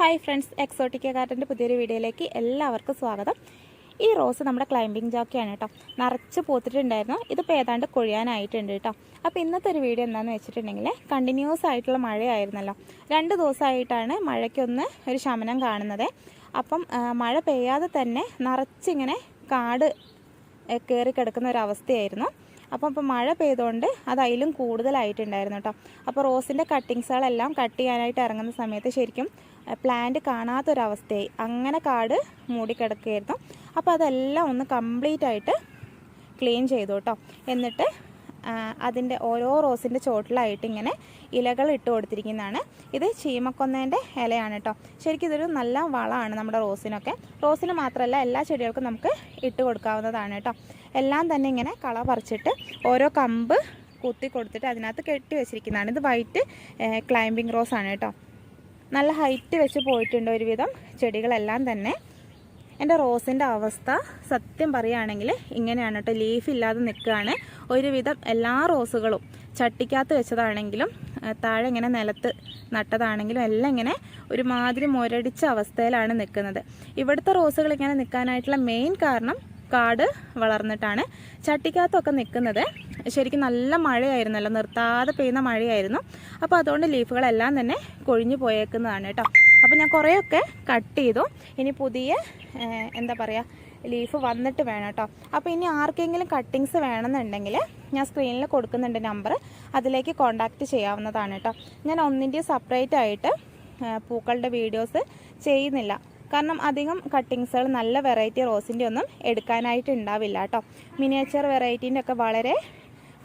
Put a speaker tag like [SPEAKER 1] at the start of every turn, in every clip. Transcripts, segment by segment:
[SPEAKER 1] Hi friends Exotica ഗാർഡന്റെ പുതിയൊരു വീഡിയോയിലേക്ക് എല്ലാവർക്കും സ്വാഗതം. ഈ റോസ് നമ്മുടെ ക്ലൈംബിംഗ് ജോക്കിയാണ് കേട്ടോ നിറച്ച് പൂത്തിട്ടുണ്ടായിരുന്നു. ഇതിപ്പോൾ ഏതാണ്ട് കൊഴിയാനായിട്ടുണ്ട് കേട്ടോ അപ്പോൾ ഇന്നത്തെ ഒരു വീഡിയോ എന്താണെന്ന് വെച്ചിട്ടുണ്ടെങ്കിൽ കണ്ടിന്യൂസ് ആയിട്ടുള്ള മഴയായിരുന്നല്ലോ. രണ്ട് ദിവസമായിട്ടാണ് മഴയ്ക്കൊന്ന് ഒരു ശമനം കാണുന്നത്. അപ്പം മഴ പെയ്യാതെ തന്നെ നിറച്ചിങ്ങനെ കാട് കയറി കിടക്കുന്ന ഒരു അവസ്ഥയായിരുന്നു. അപ്പം ഇപ്പോൾ മഴ പെയ്തുകൊണ്ട് അത് അതിലും കൂടുതലായിട്ടുണ്ടായിരുന്നു കേട്ടോ. അപ്പോൾ റോസിന്റെ കട്ടിങ്സുകളെല്ലാം കട്ട് ചെയ്യാനായിട്ട് ഇറങ്ങുന്ന സമയത്ത് ശരിക്കും പ്ലാന്റ് കാണാത്തൊരവസ്ഥയായി. അങ്ങനെ കാട് മൂടിക്കിടക്കുകയായിരുന്നു. അപ്പോൾ അതെല്ലാം ഒന്ന് കംപ്ലീറ്റ് ആയിട്ട് ക്ലീൻ ചെയ്തു കേട്ടോ. എന്നിട്ട് അതിന്റെ ഓരോ റോസിന്റെ ചോട്ടിലായിട്ട് ഇങ്ങനെ ഇലകൾ ഇട്ട് കൊടുത്തിരിക്കുന്നതാണ്. ഇത് ചീമക്കൊന്നേന്റെ ഇലയാണ് കേട്ടോ. ശരിക്കും ഇതൊരു നല്ല വളമാണ് നമ്മുടെ റോസിനൊക്കെ. റോസിന് മാത്രമല്ല എല്ലാ ചെടികൾക്കും നമുക്ക് ഇട്ട് കൊടുക്കാവുന്നതാണ് കേട്ടോ. എല്ലാം തന്നെ ഇങ്ങനെ കള പറിച്ചിട്ട് ഓരോ കമ്പ് കുത്തി കൊടുത്തിട്ട് അതിനകത്ത് കെട്ടി വെച്ചിരിക്കുന്നതാണ്. ഇത് വൈറ്റ് ക്ലൈമ്പിംഗ് റോസ് ആണ് കേട്ടോ. നല്ല ഹൈറ്റ് വെച്ച് പോയിട്ടുണ്ട് ഒരുവിധം ചെടികളെല്ലാം തന്നെ. എന്റെ റോസിന്റെ അവസ്ഥ സത്യം പറയുകയാണെങ്കിൽ ഇങ്ങനെയാണ് കേട്ടോ. ലീഫ് ഇല്ലാതെ നിൽക്കുകയാണ്. ഒരുവിധം എല്ലാ റോസുകളും ചട്ടിക്കകത്ത് വെച്ചതാണെങ്കിലും താഴെ ഇങ്ങനെ നിലത്ത് നട്ടതാണെങ്കിലും എല്ലാം ഇങ്ങനെ ഒരുമാതിരി മുരടിച്ച അവസ്ഥയിലാണ് നിൽക്കുന്നത്. ഇവിടുത്തെ റോസുകൾ ഇങ്ങനെ നിൽക്കാനായിട്ടുള്ള മെയിൻ കാരണം കാട് വളർന്നിട്ടാണ്. ചട്ടിക്കകത്തൊക്കെ നിൽക്കുന്നത് ശരിക്കും നല്ല മഴയായിരുന്നല്ലോ നിർത്താതെ പെയ്യുന്ന മഴയായിരുന്നു. അപ്പോൾ അതുകൊണ്ട് ലീഫുകളെല്ലാം തന്നെ കൊഴിഞ്ഞു പോയേക്കുന്നതാണ് കേട്ടോ. അപ്പോൾ ഞാൻ കുറേയൊക്കെ കട്ട് ചെയ്തു. ഇനി പുതിയ എന്താ പറയുക ലീഫ് വന്നിട്ട് വേണം കേട്ടോ. അപ്പോൾ ഇനി ആർക്കെങ്കിലും കട്ടിങ്സ് വേണമെന്നുണ്ടെങ്കിൽ ഞാൻ സ്ക്രീനിൽ കൊടുക്കുന്നുണ്ട് നമ്പർ അതിലേക്ക് കോൺടാക്റ്റ് ചെയ്യാവുന്നതാണ് കേട്ടോ. ഞാൻ ഒന്നിന്റെ സെപ്പറേറ്റ് ആയിട്ട് പൂക്കളുടെ വീഡിയോസ് ചെയ്യുന്നില്ല. കാരണം അധികം കട്ടിങ്സുകൾ നല്ല വെറൈറ്റി റോസിന്റെ ഒന്നും എടുക്കാനായിട്ട് ഉണ്ടാവില്ല കേട്ടോ. മിനിയേച്ചർ വെറൈറ്റീന്റെ ഒക്കെ വളരെ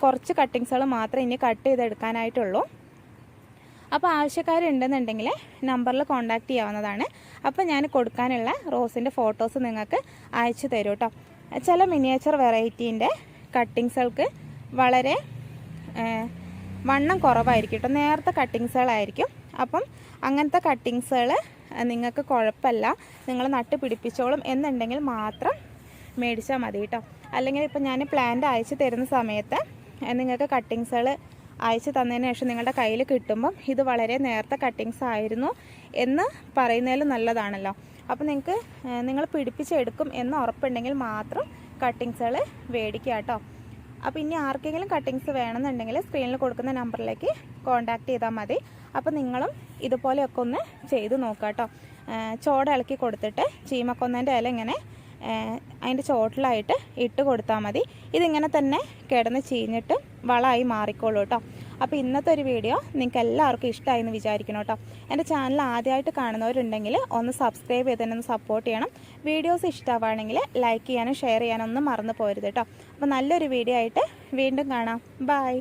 [SPEAKER 1] കുറച്ച് കട്ടിങ്സുകൾ മാത്രമേ ഇനി കട്ട് ചെയ്തെടുക്കാനായിട്ടുള്ളൂ. അപ്പോൾ ആവശ്യക്കാരുണ്ടെന്നുണ്ടെങ്കിൽ നമ്പറിൽ കോൺടാക്റ്റ് ചെയ്യാവുന്നതാണ്. അപ്പോൾ ഞാൻ കൊടുക്കാനുള്ള റോസിന്റെ ഫോട്ടോസ് നിങ്ങൾക്ക് അയച്ചു തരും കേട്ടോ ചില മിനിയേച്ചർ വെറൈറ്റീന്റെ കട്ടിങ്സുകൾക്ക് വളരെ വണ്ണം കുറവായിരിക്കും കേട്ടോ. നേരത്തെ കട്ടിങ്സുകളായിരിക്കും അപ്പം അങ്ങനത്തെ കട്ടിങ്സുകൾ നിങ്ങൾക്ക് കുഴപ്പമില്ല. നിങ്ങൾ നട്ട് പിടിപ്പിച്ചോളും എന്നുണ്ടെങ്കിൽ മാത്രം മേടിച്ചാൽ മതി കേട്ടോ. അല്ലെങ്കിൽ ഇപ്പം ഞാൻ പ്ലാന്റ് അയച്ചു തരുന്ന സമയത്ത് നിങ്ങൾക്ക് കട്ടിങ്സുകൾ അയച്ചു തന്നതിന് ശേഷം നിങ്ങളുടെ കയ്യിൽ കിട്ടുമ്പം ഇത് വളരെ നേരത്തെ കട്ടിങ്സ് ആയിരുന്നു എന്ന് പറയുന്നതിൽ നല്ലതാണല്ലോ. അപ്പോൾ നിങ്ങൾക്ക് നിങ്ങൾ പിടിപ്പിച്ചെടുക്കും എന്ന് ഉറപ്പുണ്ടെങ്കിൽ മാത്രം കട്ടിങ്സുകൾ മേടിക്കുക കേട്ടോ. അപ്പോൾ ഇനി ആർക്കെങ്കിലും കട്ടിങ്സ് വേണമെന്നുണ്ടെങ്കിൽ സ്ക്രീനിൽ കൊടുക്കുന്ന നമ്പറിലേക്ക് കോൺടാക്റ്റ് ചെയ്താൽ മതി. അപ്പോൾ നിങ്ങളും ഇതുപോലെയൊക്കെ ഒന്ന് ചെയ്ത് നോക്കാം കേട്ടോ. ചോട ഇളക്കി കൊടുത്തിട്ട് ചീമക്കൊന്നേന്റെ ഇല ഇങ്ങനെ അതിന്റെ ചോട്ടിലായിട്ട് ഇട്ട് കൊടുത്താൽ മതി. ഇതിങ്ങനെ തന്നെ കിടന്ന് ചീഞ്ഞിട്ട് വളമായി മാറിക്കോളൂ കേട്ടോ. അപ്പോൾ ഇന്നത്തെ ഒരു വീഡിയോ നിങ്ങൾക്ക് എല്ലാവർക്കും ഇഷ്ടമായി എന്ന് വിചാരിക്കണം കേട്ടോ. എന്റെ ചാനൽ ആദ്യമായിട്ട് കാണുന്നവരുണ്ടെങ്കിൽ ഒന്ന് സബ്സ്ക്രൈബ് ചെയ്ത് തന്നെ ഒന്ന് സപ്പോർട്ട് ചെയ്യണം. വീഡിയോസ് ഇഷ്ടമാവുകയാണെങ്കിൽ ലൈക്ക് ചെയ്യാനും ഷെയർ ചെയ്യാനും ഒന്നും മറന്നു പോരുത് കേട്ടോ. അപ്പോൾ നല്ലൊരു വീഡിയോ ആയിട്ട് വീണ്ടും കാണാം. ബൈ